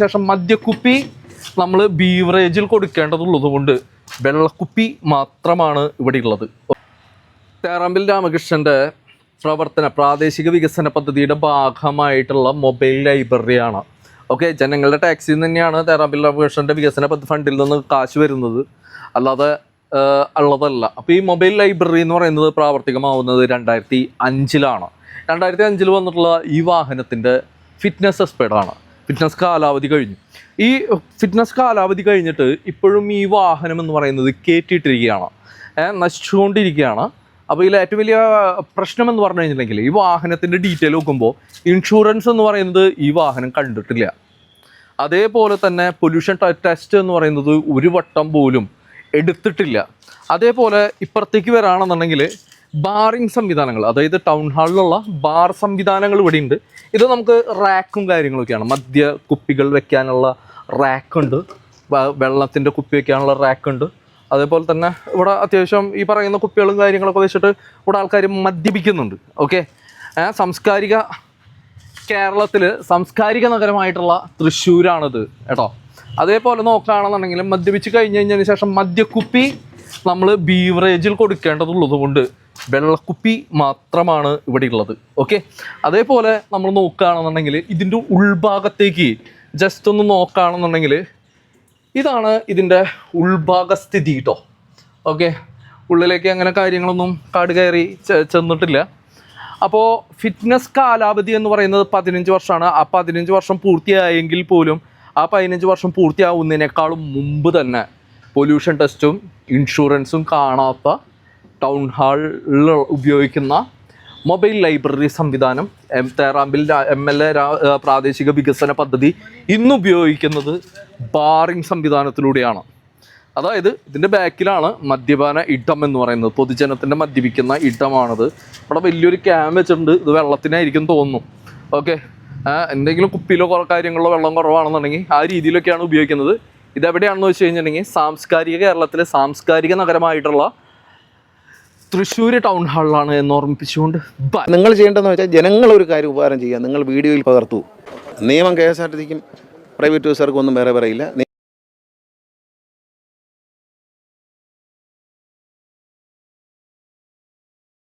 ശേഷം മദ്യക്കുപ്പി നമ്മൾ ബീവറേജിൽ കൊടുക്കേണ്ടതുള്ളത് കൊണ്ട് വെള്ളക്കുപ്പി മാത്രമാണ് ഇവിടെ ഉള്ളത്. തേറാമ്പിൽ രാമകൃഷ്ണന്റെ പ്രവർത്തന പ്രാദേശിക വികസന പദ്ധതിയുടെ ഭാഗമായിട്ടുള്ള മൊബൈൽ ലൈബ്രറിയാണ് ഓക്കെ ജനങ്ങളുടെ ടാക്സിൽ നിന്ന് തന്നെയാണ് തേറാമ്പിൽ രാമകൃഷ്ണന്റെ വികസന പദ്ധതി ഫണ്ടിൽ നിന്ന് കാശ് വരുന്നത്. അല്ലാതെ ഉള്ളതല്ല. അപ്പോൾ ഈ മൊബൈൽ ലൈബ്രറി എന്ന് പറയുന്നത് പ്രാവർത്തികമാവുന്നത് രണ്ടായിരത്തി അഞ്ചിലാണ്. രണ്ടായിരത്തി അഞ്ചിൽ വന്നിട്ടുള്ള ഈ വാഹനത്തിന്റെ ഫിറ്റ്നസ് എക്സ്പേർട്ട് ആണ്. ഫിറ്റ്നസ് കാലാവധി കഴിഞ്ഞു. ഈ ഫിറ്റ്നസ് കാലാവധി കഴിഞ്ഞിട്ട് ഇപ്പോഴും ഈ വാഹനം എന്ന് പറയുന്നത് കയറ്റിയിട്ടിരിക്കുകയാണ് നശിച്ചുകൊണ്ടിരിക്കുകയാണ്. അപ്പോൾ ഇതിൽ ഏറ്റവും വലിയ പ്രശ്നം എന്ന് പറഞ്ഞു കഴിഞ്ഞിട്ടുണ്ടെങ്കിൽ ഈ വാഹനത്തിന്റെ ഡീറ്റെയിൽ നോക്കുമ്പോൾ ഇൻഷുറൻസ് എന്ന് പറയുന്നത് ഈ വാഹനം കണ്ടിട്ടില്ല. അതേപോലെ തന്നെ പൊല്യൂഷൻ ടെസ്റ്റ് എന്ന് പറയുന്നത് ഒരു വട്ടം പോലും എടുത്തിട്ടില്ല. അതേപോലെ ഇപ്പുറത്തേക്ക് വരാണെന്നുണ്ടെങ്കിൽ ബാറിംഗ് സംവിധാനങ്ങൾ അതായത് ടൗൺ ഹാളിലുള്ള ബാർ സംവിധാനങ്ങൾ ഇവിടെ ഉണ്ട് ഇത് നമുക്ക് റാക്കും കാര്യങ്ങളൊക്കെയാണ്. മദ്യ കുപ്പികൾ വെക്കാനുള്ള റാക്കുണ്ട്. വെള്ളത്തിന്റെ കുപ്പി വെക്കാനുള്ള റാക്കുണ്ട്. അതേപോലെ തന്നെ ഇവിടെ അത്യാവശ്യം ഈ പറയുന്ന കുപ്പികളും കാര്യങ്ങളൊക്കെ വെച്ചിട്ട് ഇവിടെ ആൾക്കാർ മദ്യപിക്കുന്നുണ്ട്. ഓക്കെ സാംസ്കാരിക കേരളത്തിൽ സാംസ്കാരിക നഗരമായിട്ടുള്ള തൃശ്ശൂരാണിത് കേട്ടോ. അതേപോലെ നോക്കുകയാണെന്നുണ്ടെങ്കിൽ മദ്യപിച്ച് കഴിഞ്ഞ് കഴിഞ്ഞതിന് ശേഷം മദ്യക്കുപ്പി നമ്മൾ ബീവറേജിൽ കൊടുക്കേണ്ടതുള്ളത് കൊണ്ട് വെള്ളക്കുപ്പി മാത്രമാണ് ഇവിടെ ഉള്ളത് ഓക്കെ അതേപോലെ നമ്മൾ നോക്കുകയാണെന്നുണ്ടെങ്കിൽ ഇതിന്റെ ഉൾഭാഗത്തേക്ക് ജസ്റ്റ് ഒന്ന് നോക്കുകയാണെന്നുണ്ടെങ്കിൽ ഇതാണ് ഇതിന്റെ ഉൾഭാഗസ്ഥിതി കേട്ടോ ഓക്കെ ഉള്ളിലേക്ക് അങ്ങനെ കാര്യങ്ങളൊന്നും കാട് കയറി ചെന്നിട്ടില്ല. അപ്പോൾ ഫിറ്റ്നസ് കാലാവധി എന്ന് പറയുന്നത് പതിനഞ്ച് വർഷമാണ്. ആ പതിനഞ്ച് വർഷം പൂർത്തിയായെങ്കിൽ പോലും ആ പതിനഞ്ച് വർഷം പൂർത്തിയാവുന്നതിനേക്കാളും മുമ്പ് തന്നെ പൊല്യൂഷൻ ടെസ്റ്റും ഇൻഷുറൻസും കാണാത്ത ടൗൺ ഹാളിൽ ഉപയോഗിക്കുന്ന മൊബൈൽ ലൈബ്രറി സംവിധാനം M Therambil M L A പ്രാദേശിക വികസന പദ്ധതി ഇന്ന് ഉപയോഗിക്കുന്നത് ബാറിംഗ് സംവിധാനത്തിലൂടെയാണ്. അതായത് ഇതിന്റെ ബാക്കിലാണ് മദ്യപാന ഇടം എന്ന് പറയുന്നത്. പൊതുജനത്തിന്റെ മദ്യപിക്കുന്ന ഇടമാണത്. ഇവിടെ വലിയൊരു ക്യാം വെച്ചിട്ടുണ്ട്. ഇത് വെള്ളത്തിനായിരിക്കും തോന്നുന്നു. ഓക്കെ. എന്തെങ്കിലും കുപ്പിയിലോ കുറേ കാര്യങ്ങളിലോ വെള്ളം കുറവാണെന്നുണ്ടെങ്കിൽ ആ രീതിയിലൊക്കെയാണ് ഉപയോഗിക്കുന്നത്. ഇതെവിടെയാണെന്ന് വെച്ച് കഴിഞ്ഞിട്ടുണ്ടെങ്കിൽ സാംസ്കാരിക കേരളത്തിലെ സാംസ്കാരിക നഗരമായിട്ടുള്ള തൃശ്ശൂർ ടൗൺ ഹാളിലാണ് എന്ന് ഓർമ്മിപ്പിച്ചുകൊണ്ട് നിങ്ങൾ ചെയ്യേണ്ടതെന്ന് വെച്ചാൽ ജനങ്ങൾ ഒരു കാര്യം ഉപകാരം ചെയ്യുക. നിങ്ങൾ വീഡിയോയിൽ പകർത്തു. നിയമം കെ എസ് ആർ ടി സിക്കും പ്രൈവറ്റ് ബസ്സുകാർക്കും ഒന്നും വേറെ പറയില്ല